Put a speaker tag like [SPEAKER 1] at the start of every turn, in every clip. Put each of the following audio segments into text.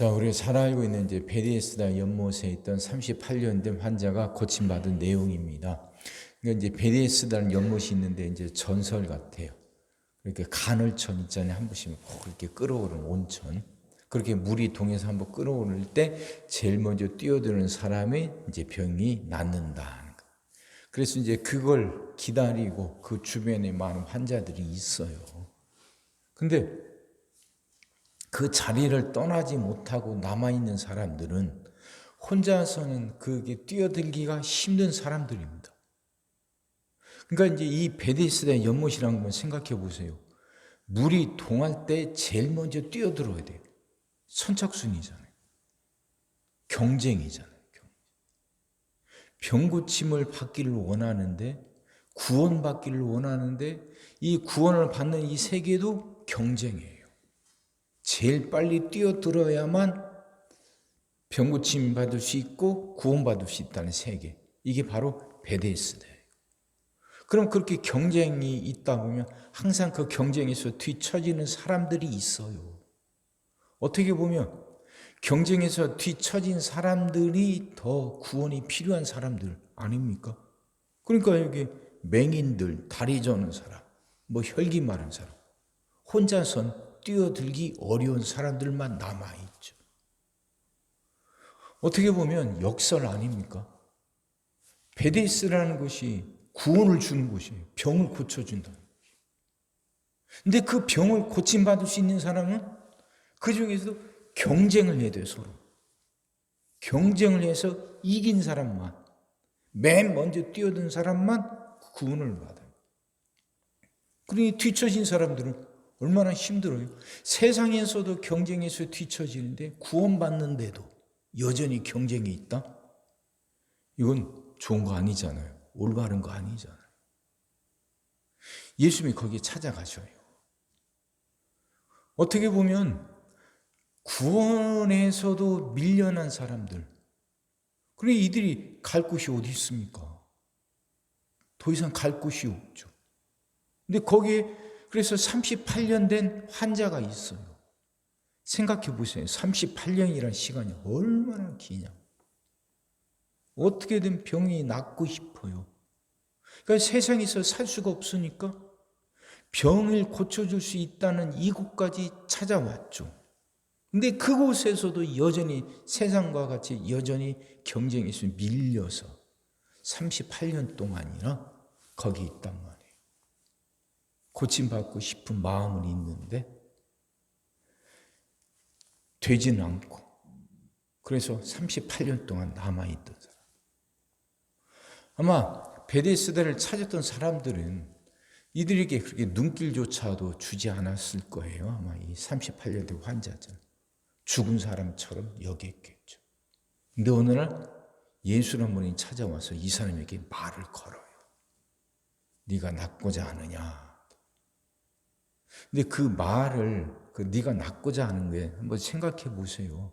[SPEAKER 1] 자, 우리가 잘 알고 있는 이제 베데스다 연못에 있던 38년 된 환자가 고침받은 내용입니다. 그러니까 이제 베데스다는 연못이 있는데 이제 전설 같아요. 이렇게 간헐천 있잖아요. 한 번씩 꼭 이렇게 끓어오르는 온천. 그렇게 물이 동에서 한번 끓어오를 때 제일 먼저 뛰어드는 사람이 이제 병이 낫는다. 그래서 이제 그걸 기다리고 그 주변에 많은 환자들이 있어요. 근데 그 자리를 떠나지 못하고 남아있는 사람들은 혼자서는 그게 뛰어들기가 힘든 사람들입니다. 그러니까 이제 이 베데스다 연못이라는 걸 생각해 보세요. 물이 동할 때 제일 먼저 뛰어들어야 돼요. 선착순이잖아요. 경쟁이잖아요. 병 고침을 받기를 원하는데 구원 받기를 원하는데 이 구원을 받는 이 세계도 경쟁이에요. 제일 빨리 뛰어들어야만 병 고침 받을 수 있고 구원 받을 수 있다는 세계. 이게 바로 베데스다예요. 그럼 그렇게 경쟁이 있다 보면 항상 그 경쟁에서 뒤처지는 사람들이 있어요. 어떻게 보면 경쟁에서 뒤처진 사람들이 더 구원이 필요한 사람들 아닙니까? 그러니까 여기 맹인들, 다리 저는 사람, 뭐 혈기 마른 사람, 혼자선 뛰어들기 어려운 사람들만 남아있죠. 어떻게 보면 역설 아닙니까? 베데스라는 것이 구원을 주는 곳이에요. 병을 고쳐준다. 근데 그 병을 고침받을 수 있는 사람은 그 중에서도 경쟁을 해야 돼요, 서로. 경쟁을 해서 이긴 사람만, 맨 먼저 뛰어든 사람만 구원을 받아요. 그러니 뒤처진 사람들은 얼마나 힘들어요. 세상에서도 경쟁에서 뒤처지는데 구원받는데도 여전히 경쟁이 있다? 이건 좋은 거 아니잖아요. 올바른 거 아니잖아요. 예수님이 거기에 찾아가셔요. 어떻게 보면 구원에서도 밀려난 사람들. 그래 이들이 갈 곳이 어디 있습니까? 더 이상 갈 곳이 없죠. 근데 거기에 그래서 38년 된 환자가 있어요. 생각해 보세요. 38년이라는 시간이 얼마나 기냐. 어떻게든 병이 낫고 싶어요. 그러니까 세상에서 살 수가 없으니까 병을 고쳐줄 수 있다는 이곳까지 찾아왔죠. 근데 그곳에서도 여전히 세상과 같이 여전히 경쟁에서 밀려서 38년 동안이나 거기 있단 말이에요. 고침받고 싶은 마음은 있는데 되지는 않고 그래서 38년 동안 남아있던 사람. 아마 베데스다를 찾았던 사람들은 이들에게 그렇게 눈길조차도 주지 않았을 거예요. 아마 이 38년 된 환자들. 죽은 사람처럼 여겼겠죠. 근데 어느 날 예수란 분이 찾아와서 이 사람에게 말을 걸어요. 네가 낫고자 하느냐. 근데 그 말을 그 네가 낫고자 하는 게 한번 생각해 보세요.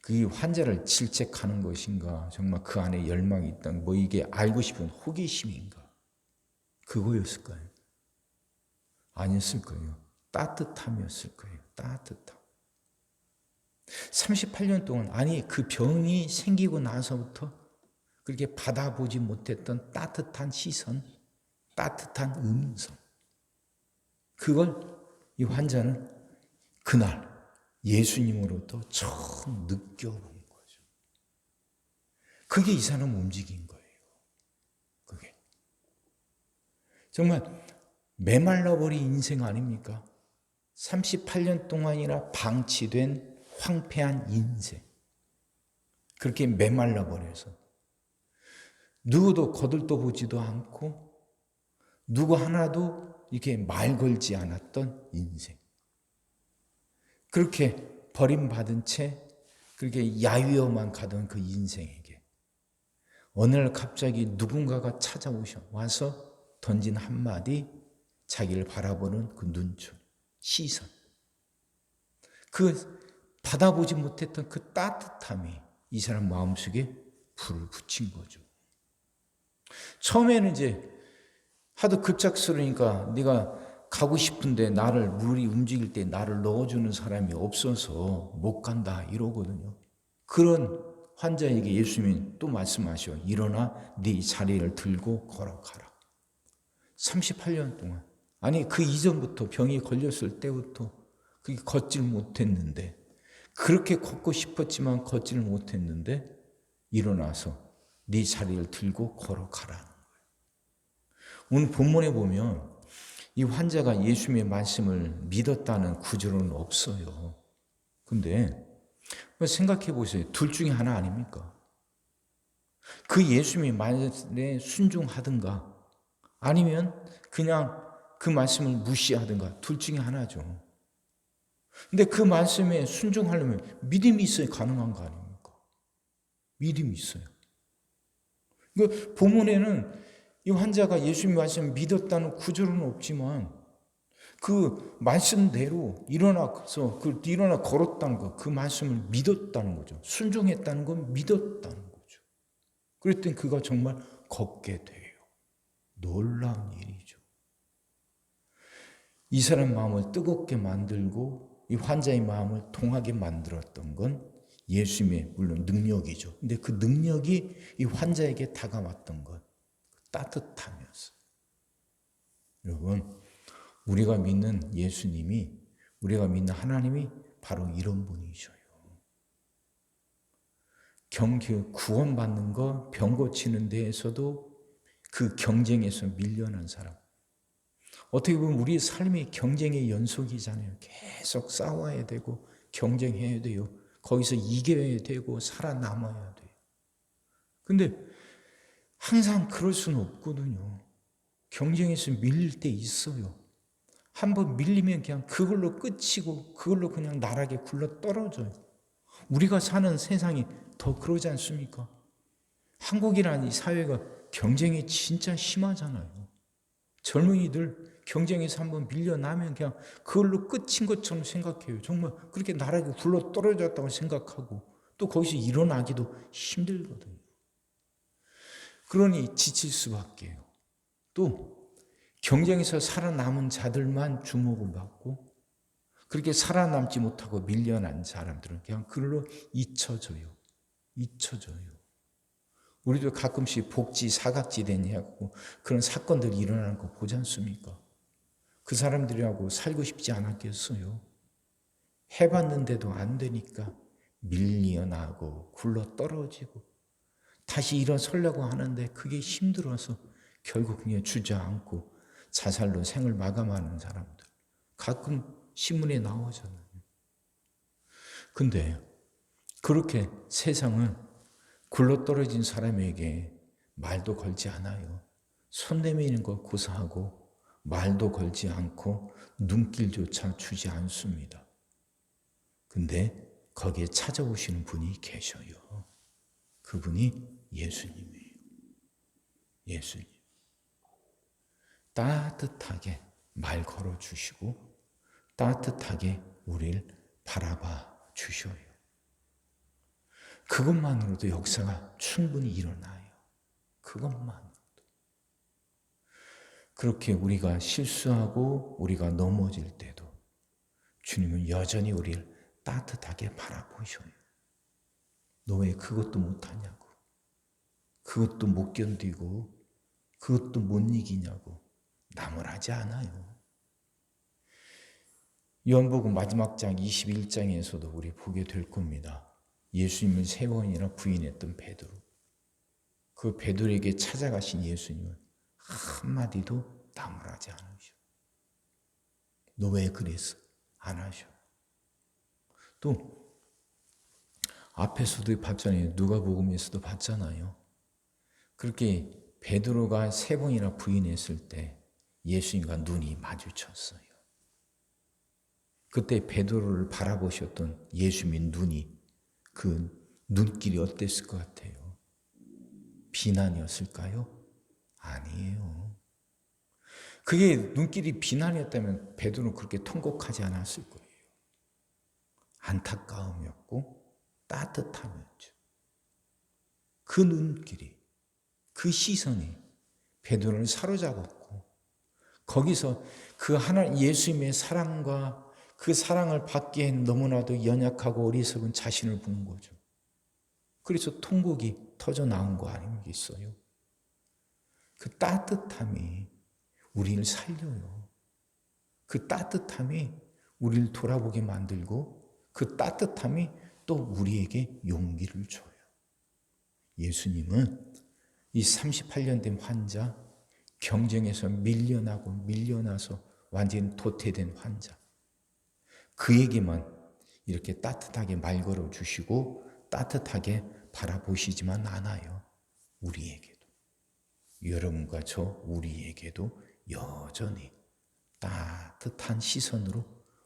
[SPEAKER 1] 그 환자를 질책하는 것인가, 정말 그 안에 열망이 있다, 뭐 이게 알고 싶은 호기심인가, 그거였을까요? 아니었을 거예요. 따뜻함이었을 거예요. 따뜻함. 38년 동안, 아니, 그 병이 생기고 나서부터 그렇게 받아보지 못했던 따뜻한 시선, 따뜻한 음성. 그걸 이 환자는 그날 예수님으로부터 처음 느껴본 거죠. 그게 이 사람 움직인 거예요. 그게. 정말 메말라버린 인생 아닙니까? 38년 동안이나 방치된 황폐한 인생. 그렇게 메말라버려서 누구도 거들떠 보지도 않고 누구 하나도 이렇게 말 걸지 않았던 인생. 그렇게 버림받은 채 그렇게 야위어만 가던 그 인생에게 어느 날 갑자기 누군가가 찾아오셔 와서 던진 한마디 자기를 바라보는 그 눈초 시선 그 받아보지 못했던 그 따뜻함이 이 사람 마음속에 불을 붙인 거죠. 처음에는 이제 하도 급작스러우니까 네가 가고 싶은데 나를 물이 움직일 때 나를 넣어주는 사람이 없어서 못 간다 이러거든요. 그런 환자에게 예수님이 또 말씀하셔. 일어나 네 자리를 들고 걸어가라. 38년 동안 아니 그 이전부터 병이 걸렸을 때부터 그게 걷질 못했는데 그렇게 걷고 싶었지만 걷지를 못했는데 일어나서 네 자리를 들고 걸어가라는 거예요. 오늘 본문에 보면 이 환자가 예수님의 말씀을 믿었다는 구절은 없어요. 근데 생각해 보세요. 둘 중에 하나 아닙니까? 그 예수님의 말에 순종하든가 아니면 그냥 그 말씀을 무시하든가 둘 중에 하나죠. 근데 그 말씀에 순종하려면 믿음이 있어야 가능한 거 아닙니까? 믿음이 있어요. 그 본문에는 이 환자가 예수님 말씀 믿었다는 구절은 없지만 그 말씀대로 일어나서 그 일어나 걸었다는 거, 그 말씀을 믿었다는 거죠. 순종했다는 건 믿었다는 거죠. 그랬더니 그가 정말 걷게 돼요. 놀라운 일이죠. 이 사람 마음을 뜨겁게 만들고 이 환자의 마음을 통하게 만들었던 건 예수님의 물론 능력이죠. 근데 그 능력이 이 환자에게 다가왔던 것 따뜻하면서 여러분 우리가 믿는 예수님이 우리가 믿는 하나님이 바로 이런 분이셔요. 경기 구원받는 거, 병 고치는 데에서도 그 경쟁에서 밀려난 사람. 어떻게 보면 우리 삶이 경쟁의 연속이잖아요. 계속 싸워야 되고 경쟁해야 돼요. 거기서 이겨야 되고 살아남아야 돼요. 근데 항상 그럴 수는 없거든요. 경쟁에서 밀릴 때 있어요. 한번 밀리면 그냥 그걸로 끝이고 그걸로 그냥 나락에 굴러 떨어져요. 우리가 사는 세상이 더 그러지 않습니까? 한국이라는 이 사회가 경쟁이 진짜 심하잖아요. 젊은이들 경쟁에서 한번 밀려나면 그냥 그걸로 끝인 것처럼 생각해요. 정말 그렇게 나락에 굴러 떨어졌다고 생각하고 또 거기서 일어나기도 힘들거든요. 그러니 지칠 수밖에요. 또 경쟁에서 살아남은 자들만 주목을 받고 그렇게 살아남지 못하고 밀려난 사람들은 그냥 그걸로 잊혀져요. 잊혀져요. 우리도 가끔씩 복지 사각지 되냐고 그런 사건들이 일어나는 거 보지 않습니까? 그 사람들이하고 살고 싶지 않았겠어요. 해봤는데도 안 되니까 밀려나고 굴러 떨어지고 다시 일어서려고 하는데 그게 힘들어서 결국 그냥 주저앉고 자살로 생을 마감하는 사람들 가끔 신문에 나오잖아요. 근데 그렇게 세상은 굴러떨어진 사람에게 말도 걸지 않아요. 손 내미는 거 고사하고 말도 걸지 않고 눈길조차 주지 않습니다. 근데 거기에 찾아오시는 분이 계셔요. 그분이 예수님이에요. 예수님. 따뜻하게 말 걸어 주시고 따뜻하게 우리를 바라봐 주셔요. 그것만으로도 역사가 충분히 일어나요. 그것만으로도. 그렇게 우리가 실수하고 우리가 넘어질 때도 주님은 여전히 우리를 따뜻하게 바라보셔요. 너 왜 그것도 못하냐고. 그것도 못 견디고 그것도 못 이기냐고. 나무라지 않아요. 요한복음 마지막 장 21장에서도 우리 보게 될 겁니다. 예수님을 세 번이나 부인했던 베드로. 그 베드로에게 찾아가신 예수님은 한마디도 나무라지 않으셔. 너 왜 그랬어? 안 하셔. 또 앞에서도 봤잖아요. 누가복음에서도 봤잖아요. 그렇게 베드로가 세 번이나 부인했을 때 예수님과 눈이 마주쳤어요. 그때 베드로를 바라보셨던 예수님의 눈이 그 눈길이 어땠을 것 같아요? 비난이었을까요? 아니에요. 그게 눈길이 비난이었다면 베드로는 그렇게 통곡하지 않았을 거예요. 안타까움이었고 따뜻함이었죠. 그 눈길이 그 시선이 베드로를 사로잡았고 거기서 그 하나 예수님의 사랑과 그 사랑을 받기엔 너무나도 연약하고 어리석은 자신을 본 거죠. 그래서 통곡이 터져 나온 거 아니겠어요? 그 따뜻함이 우리를 살려요. 그 따뜻함이 우리를 돌아보게 만들고 그 따뜻함이 또 우리에게 용기를 줘요. 예수님은 이 38년 된 환자, 경쟁에서 밀려나고 밀려나서 완전히 도태된 환자, 그에게만 이렇게 따뜻하게 말 걸어 주시고 따뜻하게 바라보시지만 않아요. 우리에게도. 여러분과 저 우리에게도 여전히 따뜻한 시선으로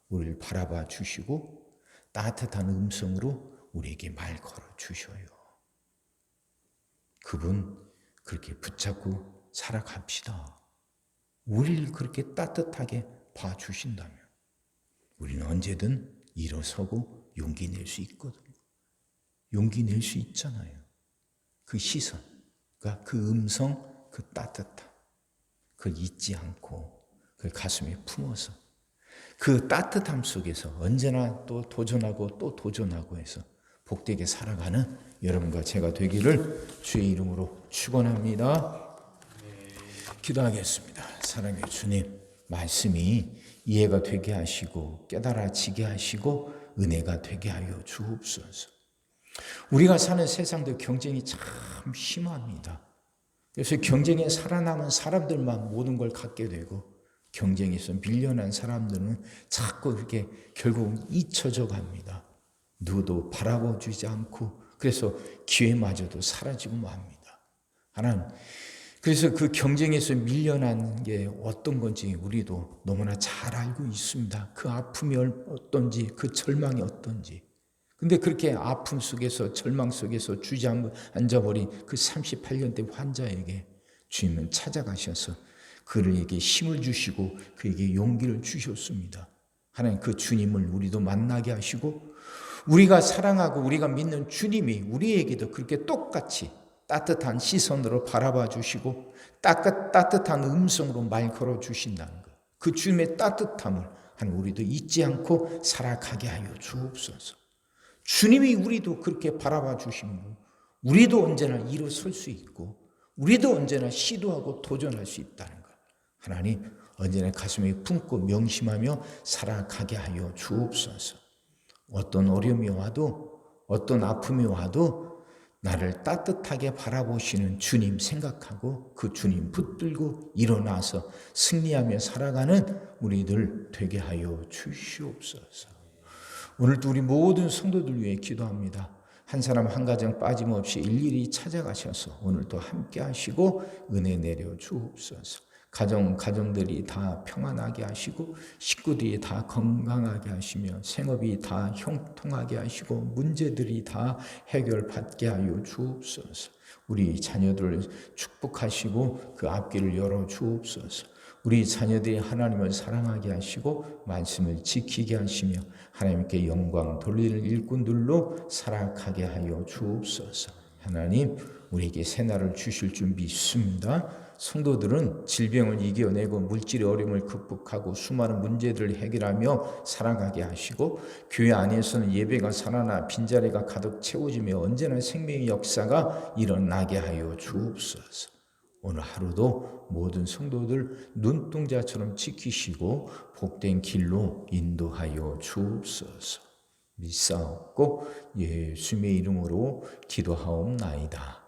[SPEAKER 1] 우리를 바라봐 주시고 따뜻한 음성으로 우리에게 말 걸어 주셔요. 그분 그렇게 붙잡고 살아갑시다. 우리를 그렇게 따뜻하게 봐주신다면 우리는 언제든 일어서고 용기 낼 수 있거든요. 용기 낼 수 있잖아요. 그 시선, 그 음성, 그 따뜻함, 그걸 잊지 않고 그 가슴에 품어서 그 따뜻함 속에서 언제나 또 도전하고 또 도전하고 해서 복되게 살아가는 여러분과 제가 되기를 주의 이름으로 축원합니다. 기도하겠습니다. 사랑의 주님, 말씀이 이해가 되게 하시고 깨달아지게 하시고 은혜가 되게 하여 주옵소서. 우리가 사는 세상도 경쟁이 참 심합니다. 그래서 경쟁에 살아남은 사람들만 모든 걸 갖게 되고 경쟁에서 밀려난 사람들은 자꾸 이렇게 결국 잊혀져 갑니다. 누구도 바라봐 주지 않고 그래서 기회마저도 사라지고 맙니다. 하나님, 그래서 그 경쟁에서 밀려난 게 어떤 건지 우리도 너무나 잘 알고 있습니다. 그 아픔이 어떤지, 그 절망이 어떤지. 근데 그렇게 아픔 속에서 절망 속에서 주저앉아버린 그 38년 된 환자에게 주님은 찾아가셔서 그에게 힘을 주시고 그에게 용기를 주셨습니다. 하나님 그 주님을 우리도 만나게 하시고 우리가 사랑하고 우리가 믿는 주님이 우리에게도 그렇게 똑같이 따뜻한 시선으로 바라봐 주시고 따뜻한 음성으로 말 걸어 주신다는 것. 그 주님의 따뜻함을 한 우리도 잊지 않고 살아가게 하여 주옵소서. 주님이 우리도 그렇게 바라봐 주시므로 우리도 언제나 일어설 수 있고 우리도 언제나 시도하고 도전할 수 있다는 것. 하나님 언제나 가슴에 품고 명심하며 살아가게 하여 주옵소서. 어떤 어려움이 와도 어떤 아픔이 와도 나를 따뜻하게 바라보시는 주님 생각하고 그 주님 붙들고 일어나서 승리하며 살아가는 우리들 되게 하여 주시옵소서. 오늘도 우리 모든 성도들 위해 기도합니다. 한 사람 한 가정 빠짐없이 일일이 찾아가셔서 오늘도 함께 하시고 은혜 내려 주옵소서. 가정 가정들이 다 평안하게 하시고 식구들이 다 건강하게 하시며 생업이 다 형통하게 하시고 문제들이 다 해결받게 하여 주옵소서. 우리 자녀들을 축복하시고 그 앞길을 열어 주옵소서. 우리 자녀들이 하나님을 사랑하게 하시고 말씀을 지키게 하시며 하나님께 영광 돌리는 일꾼들로 살아가게 하여 주옵소서. 하나님 우리에게 새날을 주실 줄 믿습니다. 성도들은 질병을 이겨내고 물질의 어려움을 극복하고 수많은 문제들을 해결하며 살아가게 하시고 교회 안에서는 예배가 살아나 빈자리가 가득 채워지며 언제나 생명의 역사가 일어나게 하여 주옵소서. 오늘 하루도 모든 성도들 눈동자처럼 지키시고 복된 길로 인도하여 주옵소서. 믿사옵고 예수님의 이름으로 기도하옵나이다.